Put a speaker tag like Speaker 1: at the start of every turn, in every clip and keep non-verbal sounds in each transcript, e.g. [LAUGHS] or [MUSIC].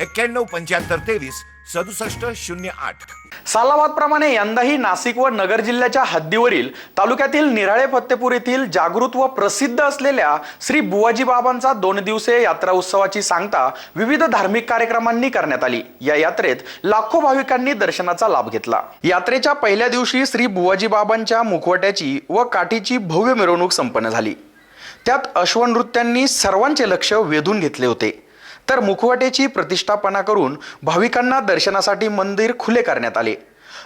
Speaker 1: एक्क्याण्णव पंच्याहत्तर तेवीस सदुसष्ट शून्य आठ.
Speaker 2: सालाबाद प्रमाणे यंदाही नाशिक व नगर जिल्ह्याच्या हद्दीवरील तालुक्यातील निराळे फत्तेपूर येथील जागृत व प्रसिद्ध असलेल्या श्री बुवाजी बाबांचा दोन दिवसीय यात्रा उत्सवाची सांगता विविध धार्मिक कार्यक्रमांनी करण्यात आली. या यात्रेत लाखो भाविकांनी दर्शनाचा लाभ घेतला. यात्रेच्या पहिल्या दिवशी श्री बुवाजी बाबांच्या मुखवट्याची व काठीची भव्य मिरवणूक संपन्न झाली. त्यात अश्वनृत्यांनी सर्वांचे लक्ष वेधून घेतले होते. तर मुखवटेची प्रतिष्ठापना करून भाविकांना दर्शनासाठी मंदिर खुले करण्यात आले.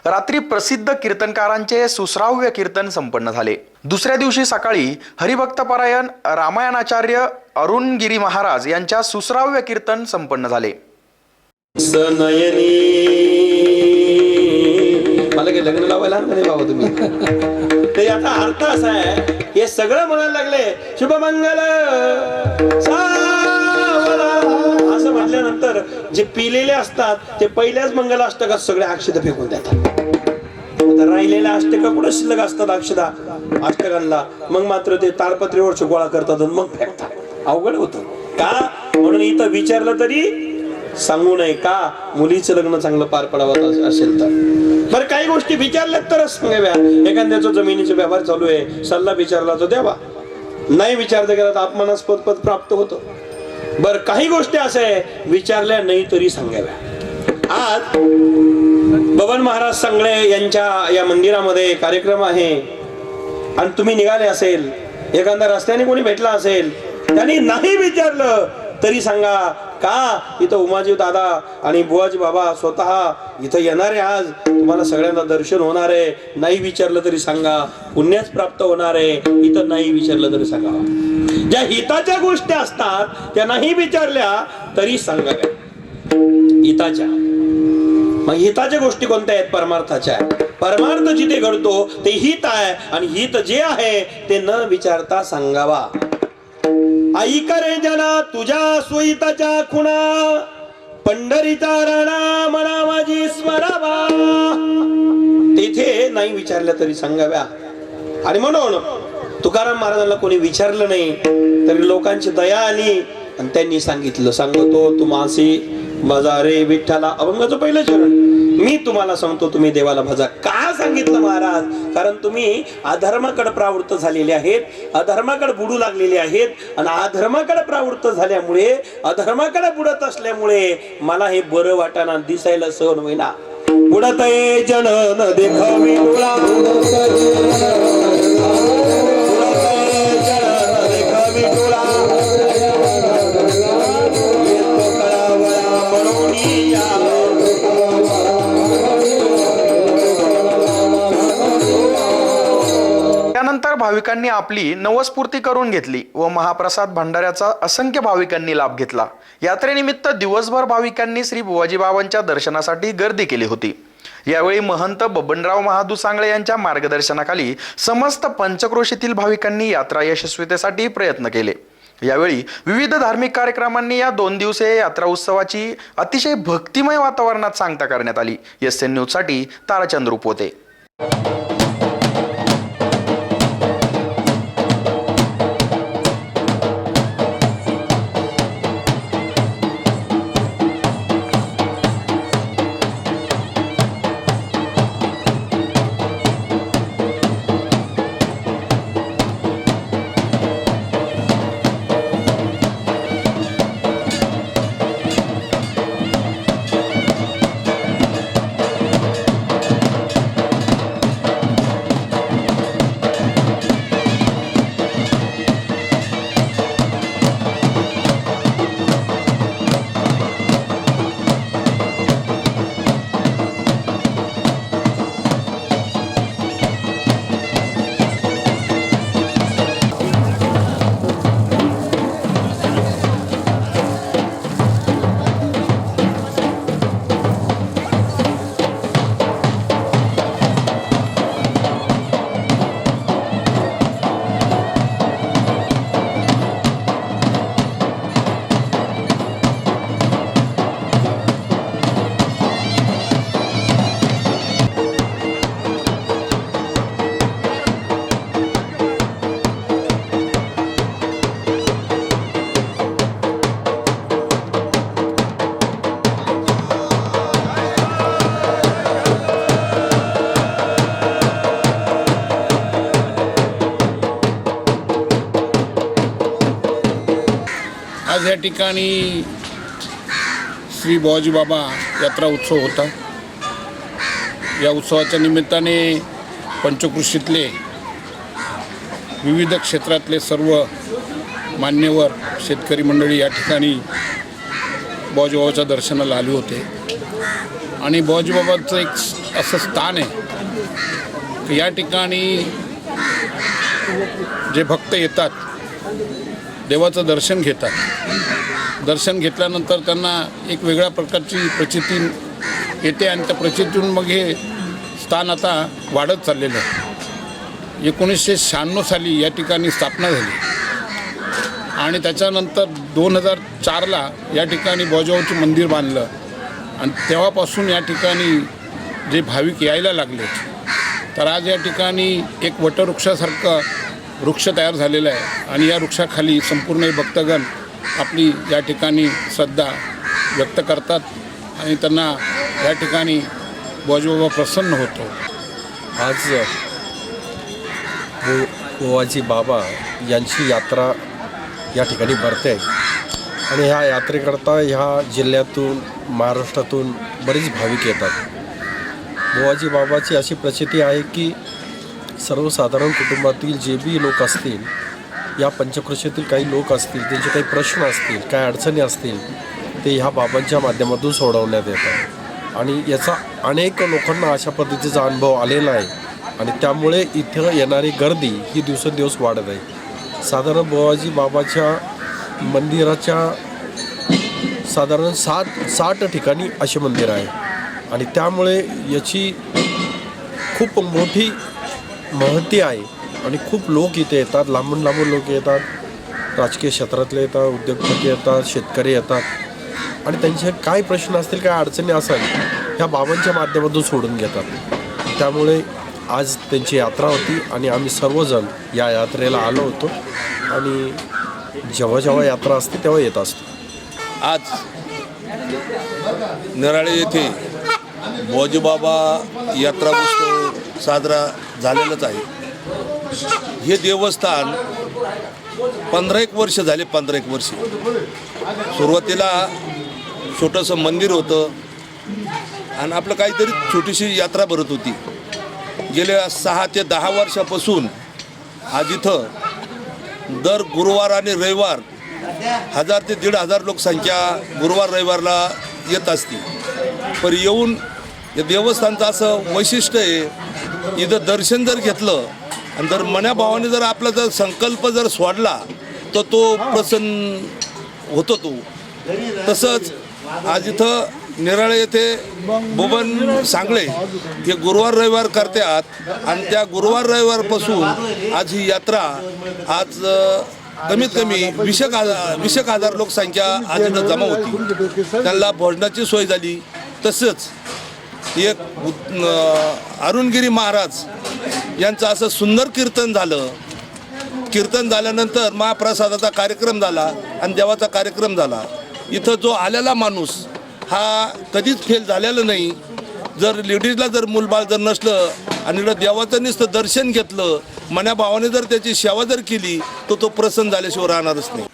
Speaker 2: रात्री प्रसिद्ध कीर्तनकारांचे सुश्राव्य कीर्तन संपन्न झाले. दुसऱ्या दिवशी सकाळी हरिभक्तपरायण रामायणाचार्य अरुणगिरी महाराज यांच्या सुश्राव्य कीर्तन संपन्न झाले.
Speaker 3: मला काही लग्न लावायला आणलं नाही बाबा तुम्ही? [LAUGHS] ते अर्थ असा आहे हे सगळं म्हणायला लागले शुभमंगल असं जे पिलेले असतात ते पहिल्याच मंगल अष्टकात सगळे अक्षत फेकून देतात. आता राहिलेल्या अष्टका कुठं शिल्लक असतात अक्षदा? अष्टकांना. मग मात्र ते ताडपत्रीवर गोळा करतात आणि मग फेकतात. अवघड होतं. का? म्हणून इथं विचारलं तरी सांगू नये. का? मुलीचं लग्न चांगलं पार पडावं असेल तर. बरं काही गोष्टी विचारल्यात तरच सांगाव्या एखाद्याचा जमिनीचा व्यवहार चालू आहे. सल्ला विचारला तो द्यावा. नाही विचारता गेला तर अपमानास्पद पद प्राप्त होतं. बर काही गोष्टी अशा आहे विचारल्या नाही तरी सांगाव्या. आज बबन महाराज सांगळे यांच्या या मंदिरामध्ये कार्यक्रम आहे. आणि तुम्ही निघाले असेल एखादा रस्त्याने कोणी भेटला असेल त्यांनी नाही विचारलं तरी सांगा का इथं उमाजी दादा आणि बुवाजी बाबा स्वतः इथं येणारे आज? तुम्हाला सगळ्यांना दर्शन होणार आहे. नाही विचारलं तरी सांगा पुण्याच प्राप्त होणार आहे. इथं नाही विचारलं तरी सांगा. ज्या हिताच्या गोष्टी असतात त्या नाही विचारल्या तरी सांगाव्या हिताच्या. मग हिताच्या गोष्टी कोणत्या आहेत? परमार्थाच्या परमार्थ जिथे घडतो ते हित आहे आणि हित जे आहे ते न विचारता सांगावा. आई रे जना तुझ्या सोयीताच्या खुणा. पंढरीचा राणा म्हणा माझी स्मरावा तेथे नाही विचारलं तरी सांगाव्या. आणि म्हणून तुकाराम महाराजांना कोणी विचारलं नाही तरी लोकांची दया आली. आणि त्यांनी सांगितलं सांगतो तुम्हासी भजा रे विठ्ठला अभंगाचं पहिलं चरण. मी तुम्हाला सांगतो तुम्ही देवाला भजा का सांगितलं महाराज? कारण तुम्ही अधर्माकडे प्रवृत्त झालेले आहेत अधर्माकडे बुडू लागलेले आहेत. आणि अधर्माकडे प्रवृत्त झाल्यामुळे अधर्माकडे बुडत असल्यामुळे मला हे बरं वाटाना दिसायला सहन होईना. बुडत आहे जन न देखावी डोळा
Speaker 2: भाविकांनी आपली नवस्फूर्ती करून घेतली व महाप्रसाद भंडाऱ्याचा असंख्य भाविकांनी लाभ घेतला. यात्रेनिमित्त दिवसभर भाविकांनी श्री बुवाजीबाबांच्या दर्शनासाठी गर्दी केली होती. यावेळी महंत बबनराव महादू सांगळे यांच्या मार्गदर्शनाखाली समस्त पंचक्रोशीतील भाविकांनी यात्रा यशस्वीतेसाठी प्रयत्न केले. यावेळी विविध धार्मिक कार्यक्रमांनी या दोन दिवसीय यात्रा उत्सवाची अतिशय भक्तिमय वातावरणात सांगता करण्यात आली. एस एन न्यूजसाठी ताराचंद्र रूप होते
Speaker 4: ठिकाणी श्री बुवाजी बाबा यात्रा उत्सव होता. या उत्सवाच्या निमित्ताने पंचकृषीतले विविध क्षेत्रातले सर्व मान्यवर शेतकरी मंडळी या ठिकाणी बॉजीबाबाच्या दर्शनाला आले होते. आणि बॉजीबाबाचं एक असं स्थान आहे की या ठिकाणी जे भक्त येतात देवाचं दर्शन घेतात. दर्शन घेतल्यानंतर त्यांना एक वेगळ्या प्रकारची प्रचिती येते आणि त्या प्रचितीतून मग हे स्थान आता वाढत चाललेलं आहे. एकोणीसशे शहाण्णव साली या ठिकाणी स्थापना झाली. आणि त्याच्यानंतर दोन हजार चारला या ठिकाणी बॉजावचं मंदिर बांधलं. आणि तेव्हापासून या ठिकाणी जे भाविक यायला लागले. तर आज या ठिकाणी एक वटवृक्षासारखं वृक्ष तयार झालेला आहे. आणि या वृक्षाखाली संपूर्ण भक्तगण आपली या ठिकाणी श्रद्धा व्यक्त करतात आणि त्यांना या ठिकाणी बजबाबा प्रसन्न होतो.
Speaker 5: आज बो बुवाजी बाबा यांची यात्रा या ठिकाणी भरते. आणि ह्या यात्रेकरता ह्या जिल्ह्यातून महाराष्ट्रातून बरीच भाविक येतात. बुवाजी बाबाची अशी प्रचिती आहे की सर्वसाधारण कुटुंबातील जे बी लोक असतील या पंचकृषीतील काही लोक असतील त्यांचे काही प्रश्न असतील काही अडचणी असतील ते ह्या बाबांच्या माध्यमातून सोडवण्यात येतात. आणि याचा अनेक लोकांना अशा पद्धतीचा अनुभव आलेला आहे. आणि त्यामुळे इथं येणारी गर्दी ही दिवसेंदिवस वाढत आहे. साधारण बुवाजी बाबाच्या मंदिराच्या साधारण सात साठ ठिकाणी असे मंदिर आहे आणि त्यामुळे याची खूप मोठी महती आहे. आणि खूप लोक इथे येतात लांबून लांबून लोक येतात. राजकीय क्षेत्रातले येतात उद्योगपती येतात शेतकरी येतात. आणि त्यांचे काय प्रश्न असतील काय अडचणी असेल ह्या बाबांच्या माध्यमातून सोडून घेतात. त्यामुळे आज त्यांची यात्रा होती आणि आम्ही सर्वजण या यात्रेला आलो होतो. आणि जेव्हा जेव्हा यात्रा असते तेव्हा येत असतो.
Speaker 6: आज नराळे येथे भोजबाबा यात्रा उत्सव साजरा झालेलाच आहे. हे देवस्थान पंधरा एक वर्ष झाले पंधरा एक वर्ष. सुरुवातीला छोटंसं मंदिर होतं. आणि आपलं काहीतरी छोटीशी यात्रा भरत होती. गेल्या सहा ते दहा वर्षापासून आज इथं दर गुरुवार आणि रविवार हजार ते दीड हजार लोकसंख्या गुरुवार रविवारला येत असते. पर येऊन या देवस्थानचं असं वैशिष्ट्य आहे इथं दर्शन जर घेतलं आणि जर मनाभावाने जर आपला जर संकल्प जर सोडला तर तो प्रसन्न होतो तो. तसंच आज इथं निराळे येथे भुवन सांगळे हे गुरुवार रविवार करतात आणि त्या गुरुवार रविवारपासून आज ही यात्रा आज कमीत कमी विषक हजार विषक हजार लोकसंख्या आज इथं जमा होती. त्यांना भोजनाची सोय झाली. तसंच एक अरुणगिरी महाराज यांचं असं सुंदर कीर्तन झालं. कीर्तन झाल्यानंतर महाप्रसादाचा कार्यक्रम झाला आणि देवाचा कार्यक्रम झाला. इथं जो आलेला माणूस हा कधीच फेल झालेला नाही. जर लेडीजला जर मूलबाळ जर नसलं आणि इकडं देवाचं नुसतं दर्शन घेतलं मनाभावाने जर त्याची सेवा जर केली तर तो प्रसन्न झाल्याशिवाय राहणारच नाही.